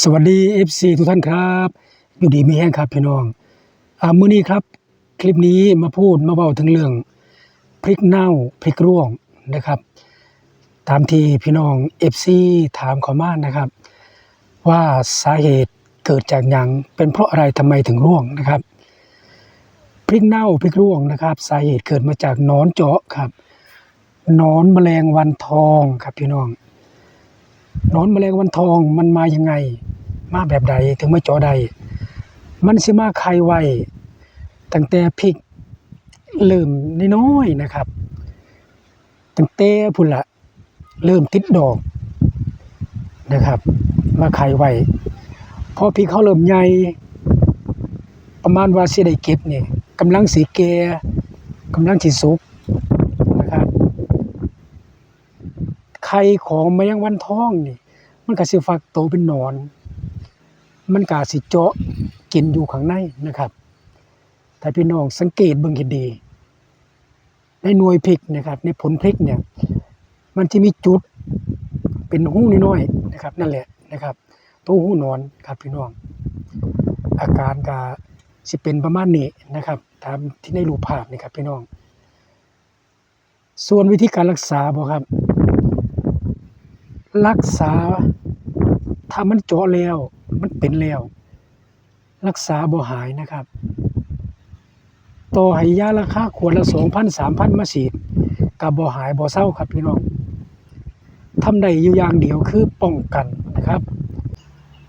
สวัสดี FC ทุกท่านครับอยู่ดีมีแห้งครับพี่น้องอ่ามื้อนี้ครับ คลิปนี้มาพูดมาเว้าถึงเรื่องพริกเน่าพริกร่วงนะครับ ตามที่พี่น้อง FC ถามขอมานะครับ ว่าสาเหตุเกิดจากหยังเป็นเพราะอะไรทำไมถึงร่วงนะครับ พริกเน่าพริกร่วงนะครับ สาเหตุเกิดมาจากนอนเจาะครับนอนแมลงวันทองครับพี่น้อง นอนแมลงวันทองมันมายังไง มาแบบใดถึงมาเจาะใด มันสิมาไข่ไวตั้งแต่พริกเริ่มน้อยๆนะครับ ตั้งแต่พุ่นละเริ่มติดดอกนะครับ มาไข่ไวพอพริกเขาเริ่มใหญ่ประมาณว่าสิได้เก็บนี่กำลังสีแก่กำลังสิสุกนะครับ ไข่ของแมงวันทองนี่ มันก็สิฟักโตเป็นหนอน มันก็สิเจาะกินอยู่ข้างในนะครับ ถ้าพี่น้องสังเกตเบิ่งให้ดี ในหน่วยพริกนะครับ ในผลพริกเนี่ย มันจะมีจุดเป็นหู้น้อยๆนะครับ นั่นแหละนะครับตัวหูหนอนครับพี่น้อง อาการก็สิเป็นประมาณนี้นะครับ ตามที่ในรูปภาพนี่ครับพี่น้อง ส่วนวิธีการรักษาบ่ครับ รักษา ถ้ามันเจาะแล้ว มันเป็นแล้ว รักษาบ่หายนะครับ ต่อให้ยาราคาขวดละ2,000 3,000มพันมาฉีดก็บ่หายบ่เซาครับพี่น้องทำได้อยู่อย่างเดียวคือป้องกันนะครับ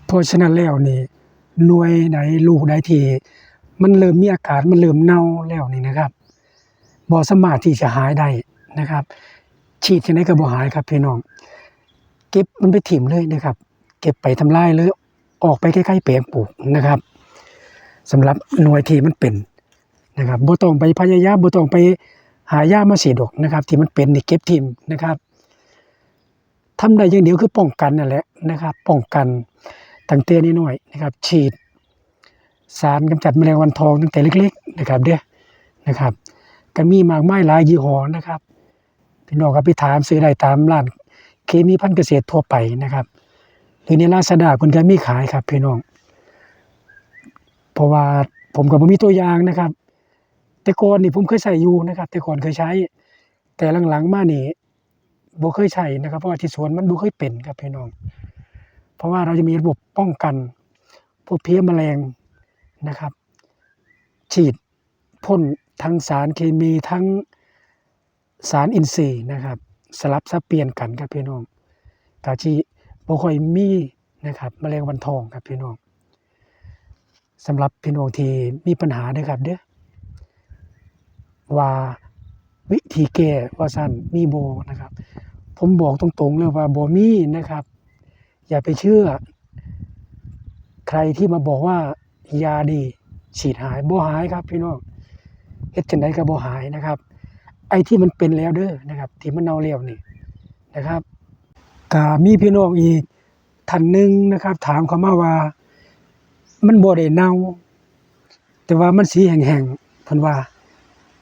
เพราะฉะนั้นแล้วนี่หน่วยใดลูกใดที่มันเริ่มมีอาการมันเริ่มเน่าแล้วนี่นะครับบ่สามารถที่จะหายได้นะครับ ฉีดจังไดก็บ่หายครับพี่น้อง เก็บมันไปถิ่มเลยนะครับ เก็บไปทำลายเลยออกไปใกล้ๆแปลงปลูกนะครับสำหรับหน่วยที่มันเป็นนะครับบ่ต้องไปพยายามบ่ต้องไปหายามาฉีดอกนะครับ ที่มันเป็นนี่เก็บถิ่มนะครับทำได้อย่างเดียวคือป้องกันนั่นแหละนะครับ ป้องกันตั้งแต่น้อยนะครับ ฉีด สารกำจัดแมลงวันทองตั้งแต่เล็ก ๆ นะครับเด้อนะครับก็มีมากมายหลายยี่ห้อนะครับพี่น้องก็ไปถามซื้อได้ตามร้าน มีพันธุ์เกษตรทั่วไปนะครับหรือในลาซาด้าเพิ่นก็มีขายครับพี่น้อง เพราะว่าผมก็บ่มีตัวอย่างนะครับ แต่ก่อนนี่ผมเคยใช้อยู่นะครับ แต่ก่อนเคยใช้ แต่หลังๆมานี่บ่เคยใช้นะครับ เพราะว่าที่สวนมันบ่เคยเป็นครับพี่น้อง เพราะว่าเราจะมีระบบป้องกันพวกเพี้ยแมลงนะครับ ฉีดพ่นทั้งสารเคมีทั้งสารอินทรีย์นะครับ สลับสับเปลี่ยนกันครับพี่น้องกาจีบ่ค่อยมีนะครับมแมลงวันทองครับพี่น้องสำหรับพี่น้องที่มีปัญหาเด้อครับเด้อว่าวิธีแก้ว่าซั่นมีโบนะครับ ผมบอกตรงๆเลยว่าบ่มีนะครับ อย่าไปเชื่อ ใครที่มาบอกว่ายาดีฉีดหายบ่หายครับพี่น้องเฮ็ดจังไดก็บ่หายนะครับ อ้ที่มันเป็นแล้วเด้อนะครับ ที่มันเน่าแล้วนี่นะครับก็มีพี่น้องอีกท่านหนึ่งนะครับ ถามเขามาว่า มันบ่ได้เน่า แต่ว่ามันสีแห้งๆเพิ่นว่า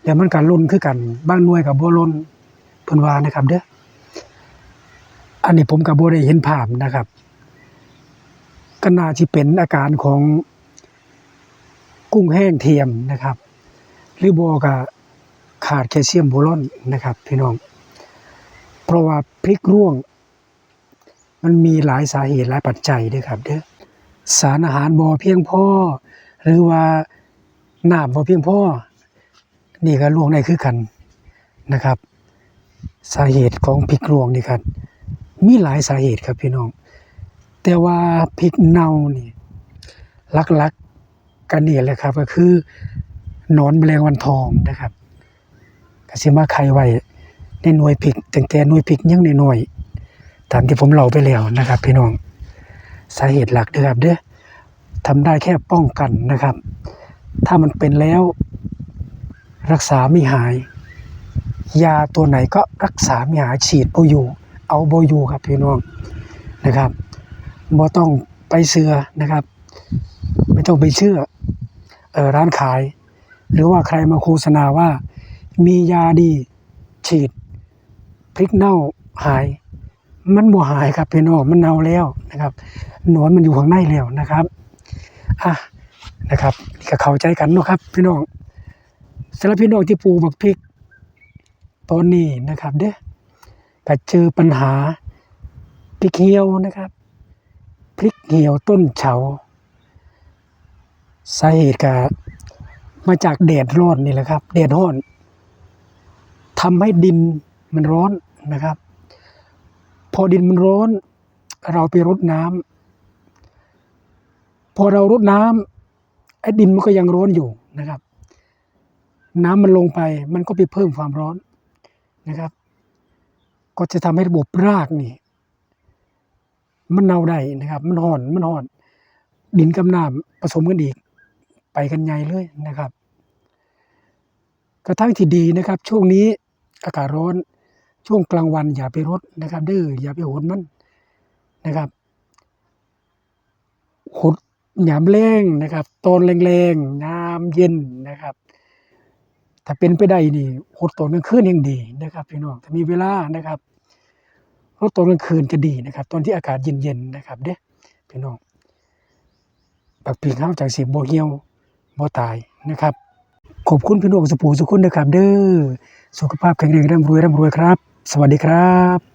แล้วมันก็ล่นคือกันบางหน่วยก็บ่ล่นเพิ่นว่านะครับ เด้ออันนี้ผมก็บ่ได้เห็นภาพนะครับก็น่าสิเป็นอาการของกุ้งแห้งเทียมนะครับ หรือบ่ก็ ขาดแคลเซียมโบรอนนะครับ พี่น้อง เพราะว่าพริกร่วง มันมีหลายสาเหตุหลายปัจจัยด้อครับเด้อสารอาหารบ่เพียงพอหรือว่าน้ำบ่เพียงพอนี่ก็ร่วงได้คือกันนะครับ สาเหตุของพริกร่วงนี่ครับมีหลายสาเหตุครับพี่น้อง แต่ว่าพริกเน่านี่ลักๆกันนี่แหละครับ ก็คือนอนแมลงวันทองนะครับ ก็สิมาไข่ไว้ในหน่วยพริกตั้งแต่หน่วยพริกยังใน้อยตามที่ผมเล่าไปแล้วนะครับ พี่น้องสาเหตุหลักเด้อครับเด้อทำได้แค่ป้องกันนะครับ ถ้ามันเป็นแล้ว รักษาไม่หาย ยาตัวไหนก็รักษาไม่หายฉีดบ่อยูเอาบ่อยูครับพี่น้องนะครับบ่ต้องไปเชื่อนะครับ ไม่ต้องไปเชื่อออร้านขาย หรือว่าใครมาโฆษณาว่า มียาดี ฉีดพริกเน่าหาย มันบ่หายครับพี่น้องมันเน่าแล้วนะครับหนอนมันอยู่ข้างในแล้วนะครับอะนะครับนี่ก็เข้าใจกันเนาะครับ พี่น้องสำหรับพี่น้องที่ปลูกบักพริกตอนนี้นะครับเด้อก็เจอปัญหาพริกเหี่ยวนะครับ พริกเหี่ยวต้นเฉาสาเหตุก็มาจากแดดร้อนนี่แหละครับแดดร้อน ทำให้ดินมันร้อนนะครับ พอดินมันร้อน เราไปรดน้ำพอเรารดน้ำไอ้ดินมันก็ยังร้อนอยู่นะครับ น้ำมันลงไปมันก็ไปเพิ่มความร้อนนะครับ ก็จะทำให้ระบบรากนี่มันเน่าได้นะครับ มันห่อนมันห่อน ดินกับน้ำผสมกันอีก ไปกันใหญ่เลยนะครับ กระทั่งที่ดีนะครับ ช่วงนี้ อากาศร้อน ช่วงกลางวันอย่าไปรดนะครับเด้ออย่าไปโหนมันนะครับขุดหยามแรงนะครับตอนแรงๆน้ำเย็นนะครับ ถ้าเป็นไปได้นี่ขุดตอนกลางคืนยังดีนะครับพี่น้องถ้ามีเวลานะครับรดตอนกลางคืนจะดีนะครับ ตอนที่อากาศเย็นๆนะครับ เด้พี่น้องบักปีกข้าวจากสิบบ่เหี่ยวบ่ตายนะครับ ขอบคุณพี่น้องสุภูสุขุนนะครับ เด้อ สุขภาพแข็งแรงร่ำรวยร่ำรวยครับ สวัสดีครับ